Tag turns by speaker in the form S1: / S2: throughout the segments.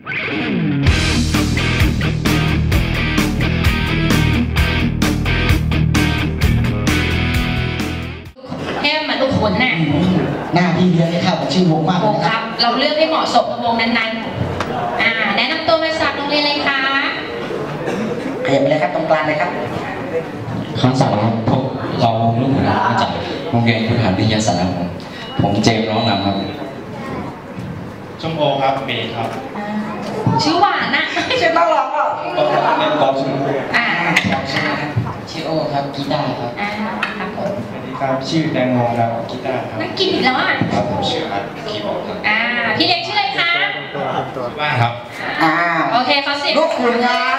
S1: ให้มันเหมือนลูกขนน่ะ
S2: หน้าพี่เดือนนี่เข้ากับชื่อวงมากเล
S1: โอ้
S2: ยนะ
S1: ค
S2: ค
S1: รั
S2: รับ
S1: บเราเลือกให้เหมาะสมกับวงนั้นๆ อ่า แนะนำตัวมาจากโรงเรียนอะไรคะ
S2: ขยับไปเลยครับตรงกลางเลยครับ
S3: ครั้งสองครับพวกเราลูกหลานมาจากโรงเรียนพุทธาวิทยาศาสตร์ครับผมผมเจมส์น้องนำครับ
S4: ชมโอครับเมย์ครับ
S1: ชื่อหวานน่ะ
S2: ชื่อต้องร้องอะ
S4: ก็เล่นกอล์ฟชมโอ
S1: อ่า
S3: ชื่อโอครับกีตาร์ครับ
S1: อ่าครับผม
S4: สวัสดีครับชื่อแตงโมครับกีตาร์ครับ
S1: นักกินอีกแล้วอะ
S4: ครับผมชื่ออาร์ตคีย์บอร์ดครับ
S1: อ่าพี่เล็กชื่ออะไรคะ
S4: ว่างครับ
S2: อ่า
S1: โอเคเขาสิบ
S2: ลูกคุณครับ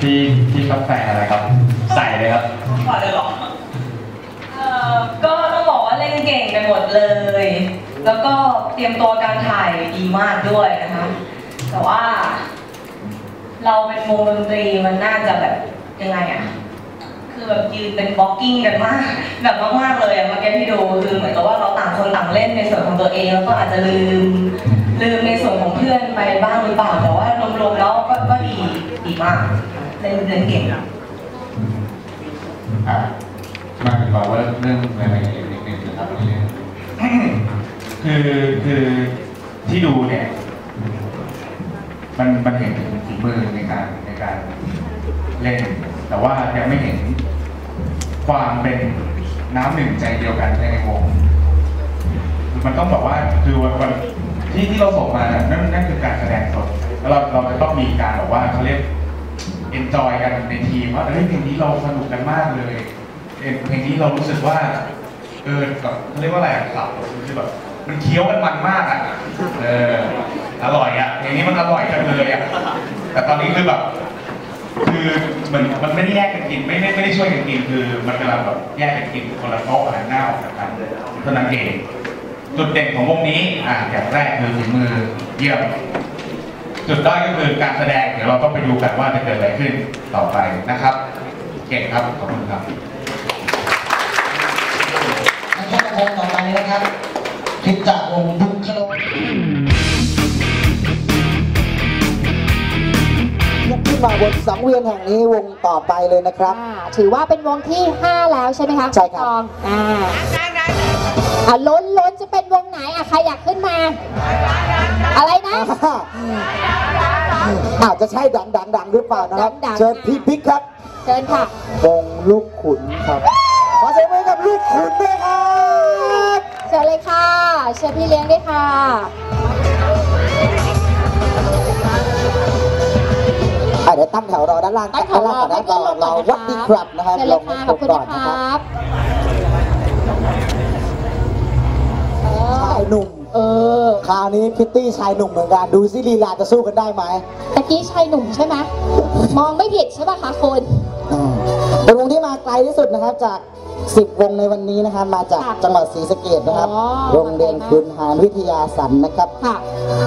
S4: พี่พี่กาแฟอะไรครับ ใส่เลยครับ
S5: เอ่อก็ต้องบอกว่าเล่นเก่งไปหมดเลย แล้วก็เตรียมตัวการถ่ายดีมากด้วยนะคะ แต่ว่า เราเป็นวงดนตรีมันน่าจะแบบยังไงอะคือแบบยืนเป็นบล็อกกิ้งกันมากแบบมากๆเลยอะเมื่อกี้ที่ดูคือเหมือนกับว่าเราต่างคนต่างเล่นในส่วนของตัวเอง แล้วก็อาจจะลืมลืมในส่วนของเพื่อนไปบ้างหรือเปล่าแต่ว่า รวมแล้วก็ก็ดีดีมากเล่นเล่นเก่ง
S4: อะมาถึงก่อนว่าเรื่องอะไรอีกนิดนึงนะครับนี่คือคือที่ดูเนี่ย มันมันเห็นถึงฝีมือในการในการเล่น แต่ว่ายังไม่เห็นความเป็นน้ำหนึ่งใจเดียวกันในวงมันต้องบอกว่าคือวันที่ที่เราส่งมานะนั่นนั่นคือการแสดงสด แล้วเราเราจะต้องมีการแบบว่าเขาเรียก enjoy กันในทีมว่าเฮ้ยเพลงนี้เราสนุกกันมากเลยเอ่อเพลงนี้เรารู้สึกว่าเออแบบเขาเรียกว่าอะไรอะครับคือแบบมันเคี้ยวกันมันมากอะเอออร่อยอะเพลงนี้มันอร่อยจังเลยอะแต่ตอนนี้คือแบบคือมันมันไม่ได้แยกกันกินไม่ไม่ไม่ได้ช่วยกันกินคือมันกำลังแบบแยกกันกินคนละโต๊ะหันหน้าออกจากกันเท่านั้นเองจุดเด่นของวงนี้อ่าอย่างแรกคือฝีมือเยี่ยม จุดด้อยก็คือการแสดง เดี๋ยวเราต้องไปดูกันว่าจะเกิดอะไรขึ้นต่อไปนะครับ เก่งครับ ขอบคุณครับ
S6: นะครับวงต่อไปนะครับคลิปจากวงบุคโล
S7: ยกขึ้นมาบนสังเวียนแห่งนี้วงต่อไปเลยนะครับ
S1: อ่าถือว่าเป็นวงที่ 5 แล้วใช่ไหมคะ
S7: ใช่ครับ
S1: ณตองอ่าอะล้นล้นจะเป็นวงไหนอะใครอยากขึ้นมา อะไรนะ
S7: อาจจะใช่ดังดังดังหรือเปล่านะครับ
S1: ดังๆ
S7: เชิญพี่บิ๊กครับ
S1: เชิญค่ะ
S7: วงลูกขุนครับ ขอเสียงปรบมือกับลูกขุนด้วยครับ
S1: เชิญเลยค่ะ เชิญพี่เลี้ยงด้วยค่ะ
S7: อะเดี๋ยวตั้งแถวรอด้านล่าง
S1: ตั้งแถ
S7: ด้า
S1: วนร
S7: ล่าง
S1: อ
S7: ก่อนนะ
S1: ให้
S7: เรา
S1: เพื่อนลงก่
S7: เรา
S1: อนนะคะ
S7: วัดดีครับนะครับ
S1: เชิญ
S7: ล
S1: เลย
S7: ง
S1: ค่ะ
S7: ให้
S1: ข
S7: คร
S1: อบบคุณ
S7: ก่อน
S1: นะ
S7: นะ
S1: ค
S7: ครับ
S1: รับเอ
S7: ชาย
S1: อ
S7: หนุ่ม
S1: เออ
S7: คราวนี้พิตตี้ชายหนุ่มเหมือนกันดูซิลีลาจะสู้กันได้ไหม
S1: ตะกี้ชายหนุ่มใช่ไหมมองไม่ผิดใช่ป่ะคะคุณ
S7: อ่า เป็นวงที่มาไกลที่สุดนะครับจาก10วงในวันนี้นะครับ มาจาก
S1: ค่ะ
S7: จังหวัดศรีสะเกดนะครับ
S1: อ๋อ
S7: โรงเรียนคุณหารวิทยาสันนะครับ
S1: ค่ะ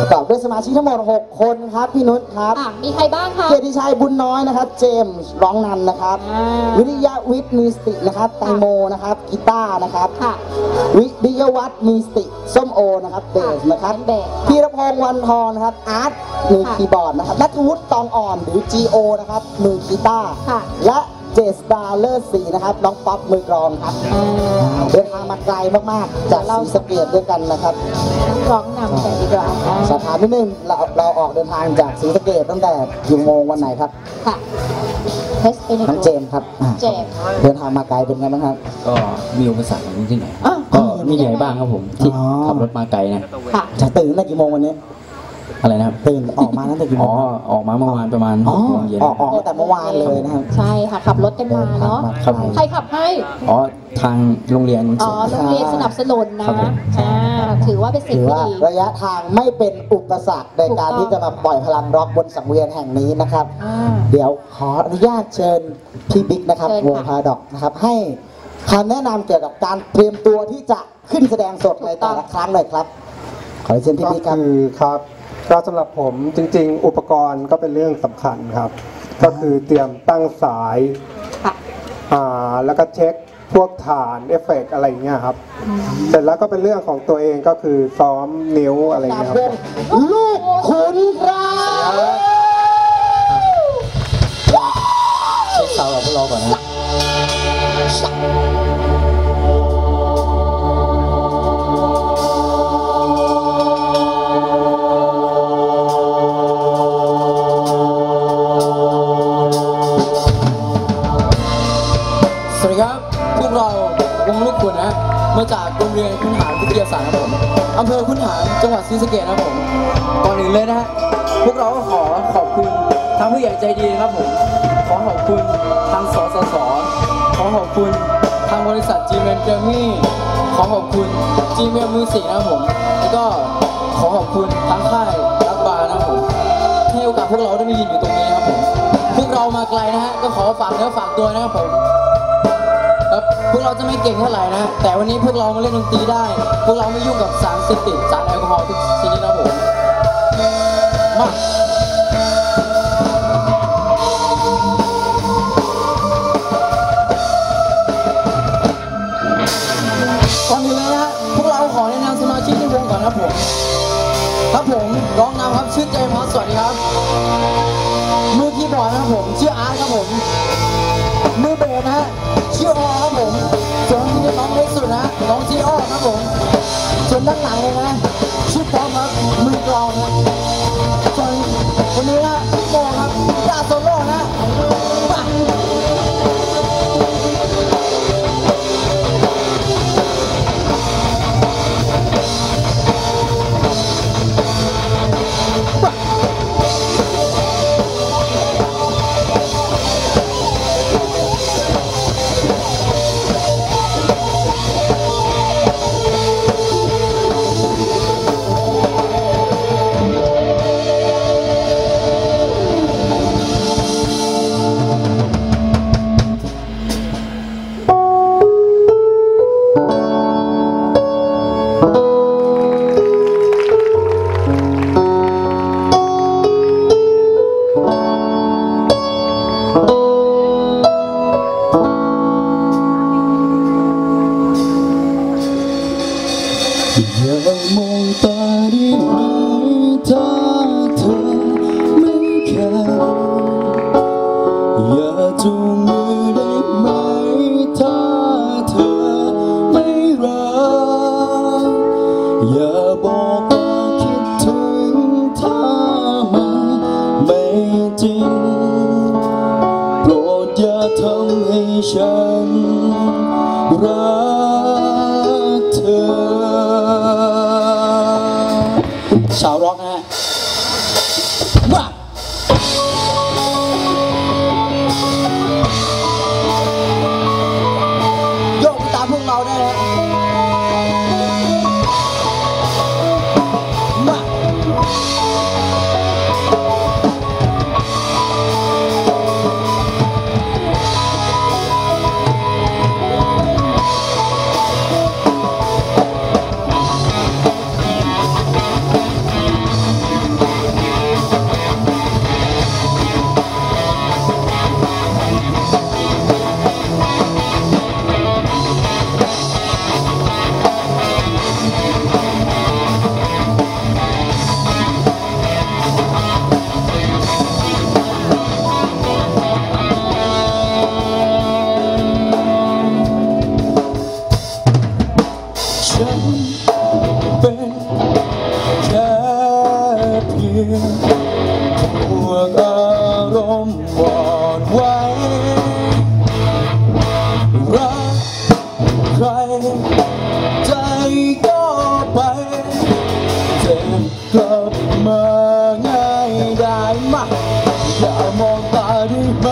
S7: ประกอบด้วยสมาชิกทั้งหมด 6 คนครับพี่นุชครับ
S1: อะมีใครบ้างคะ
S7: เกียรติชัยบุญน้อยนะครับ เจมส์ร้องนำนะครับ
S1: อ่า
S7: วิริยะวิทย์มีสตินะครับแตงโมนะครับกีตาร์นะครับ
S1: ค่ะ
S7: วิริยวัฒน์มีสติส้มโอนะครับเบสนะครับ
S1: เบส
S7: พีรพงษ์วันทองนะครับอาร์ตมือ
S1: ค่ะ
S7: คีย์บอร์ดนะครับนัทวุฒิตองอ่อนหรือ GO นะครับมือกีตาร์
S1: ค่ะ
S7: และ เจสดาเลิศศรีนะครับ น้องป๊อปมือกลองครับ
S1: อ่า
S7: เดินทางมาไกลมากๆ จากศรีสะเกดด้วยกันนะครับ
S1: ร้องนำกันดีกว่าอ่า
S7: สอบถามนิดนึงเราเราออกเดินทางจากศรีสะเกดตั้งแต่กี่โมงวันไหนครับ
S1: ค่ะเทสเอเน
S7: น้องเจมส์ครับอ่า
S1: เจมส์
S7: เดินทางมาไกลเป็นไงบ้างครับ
S8: ก็มีอุปสรรคนิดหน่อย
S1: อะ
S8: ก็มีเหนื่อยบ้างครับผมที่
S7: อ๋อ
S8: ขับรถมาไกลนะ
S1: ค่ะ
S7: จะตื่นตั้งแต่กี่โมงวันนี้
S8: อะไรนะครับ
S7: ตื่นออกมาตั้งแต่กี่โม
S8: อ๋องออกมาเมื่อวานประมาณห
S7: อ๋อก
S8: โมงเย็น
S7: ออกออกตั้งแต่เมื่อวานเลยนะครับ
S1: ใช่ค่ะ ขับรถกันมาเนาะ
S8: ครับผม
S1: ใครขับให้
S8: อ๋อทางโรงเรียน
S1: อ๋อโรงเรียนสนับสนุนนะครับ
S8: ผม
S1: อ่าถือว่าเป็นสิ่ง
S7: ถือ
S1: ที่
S7: ว่า
S1: ดี
S7: ระยะทางไม่เป็นอุปสรรคในการ
S1: ถูกต้อง
S7: ที่จะมาปล่อยพลังร็อกบนสังเวียนแห่งนี้นะครับ
S1: อ่า
S7: เดี๋ยวขออนุญาตเชิญพี่บิ๊กนะครับ
S1: เชิญ
S7: วง
S1: ค่ะ
S7: พาดอกนะครับ ให้คำแนะนำเกี่ยวกับการเตรียมตัวที่จะขึ้นแสดงสดในแต่ละครั้งหน่อยครับ ขอเชิญพี่
S9: ก็
S7: บิ๊กครับ
S9: คือครับ ก็สำหรับผมจริง ๆ อุปกรณ์ก็เป็นเรื่องสำคัญครับ ก็คือเตรียมตั้งสาย
S1: ค่ะ
S9: อ่าแล้วก็เช็คพวกฐานเอฟเฟกต์อะไรอย่างเงี้ยครับ เสร็จแล้วก็เป็นเรื่องของตัวเองก็คือซ้อมนิ้วอะไรอย่าง
S7: จาก
S9: เงี้ยควรับ
S7: งลูกขุนครับ
S8: เช็คเสากับพวกเราก่อนนะ มาจากโรงเรียนคุณหารวิทยาศาสตร์ครับผมอำเภอคุณหารจังหวัดศรีสะเกษนะครับผมก่อนอื่นเลยนะฮะพวกเราก็ขอขอบคุณทางผู้ใหญ่ใจดีครับผมขอขอบคุณทางสสสขอขอบคุณทางบริษัท g m เ n เ r ม m y ขอขอบคุณ g m เ n Music นะครับผมแล้วก็ขอขอบคุณทางค่ายรักบาร์นะครับผมให้โอกาสพวกเราได้มายืนอยู่ตรงนี้ครับผมพวกเรามาไกลนะฮะก็ขอฝากเนื้อฝากตัวนะครับผม วกเราจะไม่เก่งเท่าไหร่นะ แต่วันนี้พวกเรามาเล่นดนตรีได้ พวกเราไม่ยุ่งกับสารเสพติดสารแอลกอฮอล์ทุกชนิดนะผม มาก่อนอื่นเลยนะฮะพวกเราขอแนะนำสมาชิกในวงก่อนครับผม ครับผมร้องนำครับชื่อเจมส์สวัสดีครับ มือคีย์บอร์ดนะครับผม ชื่ออาร์ตครับผม น้องที่ออ้อครับผมส่วนด้านหลังเลยนะชื่อปอมครับมือกลองครับส่วนคนนี้นะพี่โมครับยาโซโล่นะ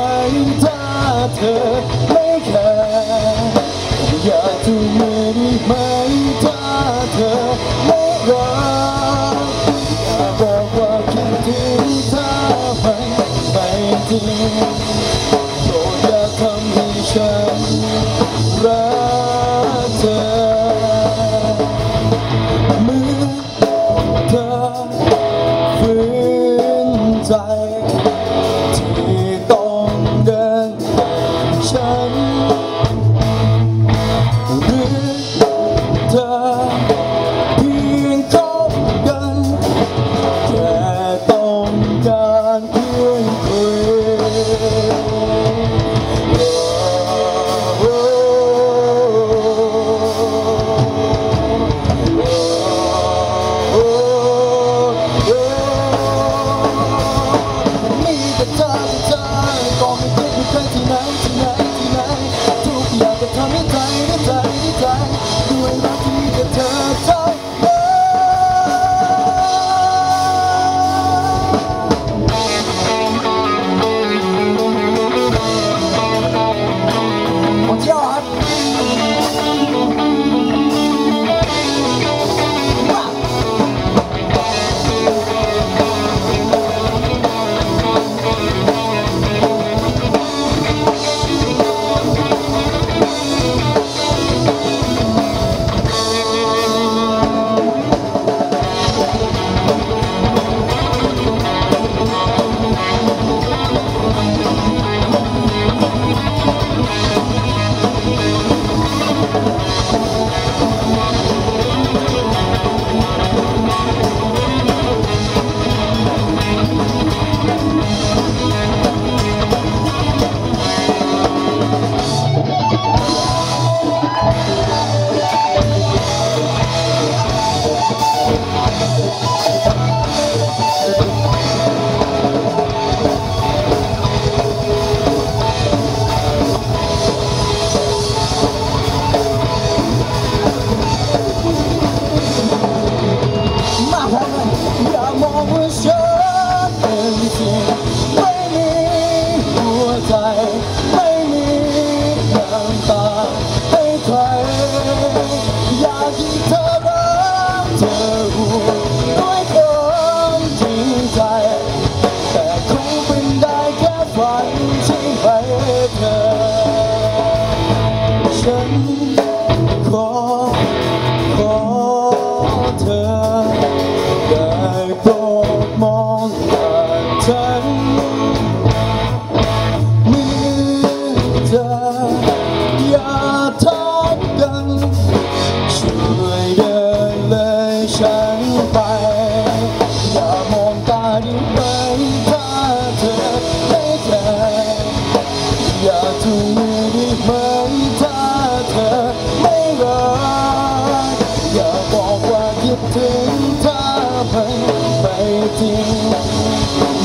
S2: Heimat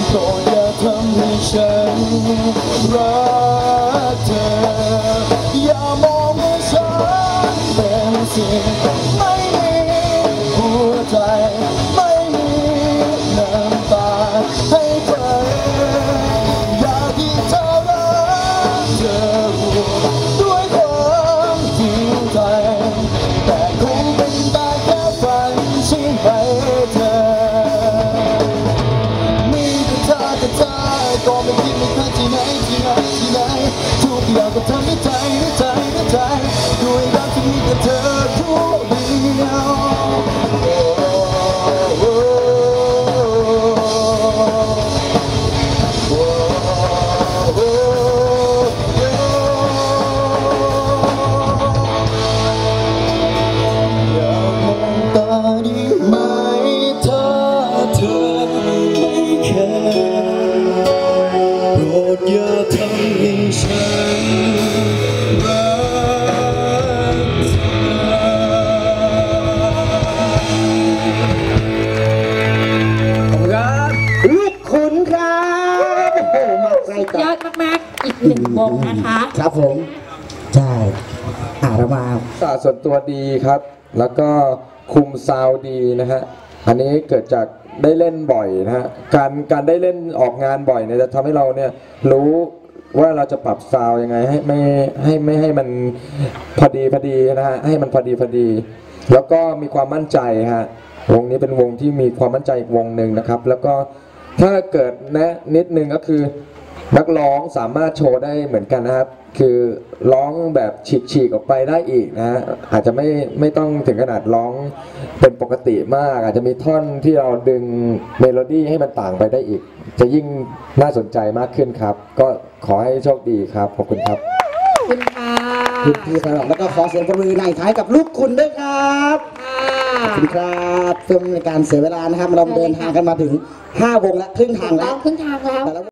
S2: โปรดอทำให้ฉันรักเธอ อย่ามองฉันเป็นสิ่ ทุกอย่างก็ทำให้ใจในใจในใจ มา
S10: ศาส่วนตัวดีครับ แล้วก็คุมซาวดีนะฮะ อันนี้เกิดจากได้เล่นบ่อยนะฮะ การการได้เล่นออกงานบ่อยเนี่ยจะทำให้เราเนี่ยรู้ว่าเราจะปรับซาวยังไงให้ไม่ให้ไม่ให้มันพอดีพอดีนะฮะให้มันพอดีพอดี แล้วก็มีความมั่นใจฮะวงนี้เป็นวงที่มีความมั่นใจอีกวงหนึ่งนะครับ แล้วก็ถ้าเกิดแนะนิดนึงก็คือนักร้องสามารถโชว์ได้เหมือนกันนะครับ คือร้องแบบฉีกๆออกไปได้อีกนะฮะอาจจะไม่ไม่ต้องถึงขนาดร้องเป็นปกติมาก อาจจะมีท่อนที่เราดึงเมโลดี้ให้มันต่างไปได้อีก จะยิ่งน่าสนใจมากขึ้นครับ ก็ขอให้โชคดีครับ ขอบคุณครับ
S1: ขอบคุณค่ะ
S7: คุณพี่ไพเราะแล้วก็ขอเสียงปรบมือในท้ายกับลูกคุณด้วยครับ
S1: ค่ะ
S7: ขอบคุณครับเพื่อไม่ให้การเสียเวลานะครับ เราเดินทางกันมาถึง 5 วงและครึ่งทาง
S1: ถูก
S7: แล้
S1: ต้
S7: ว
S1: องครึ่งทางแล้ว
S7: แต่ละ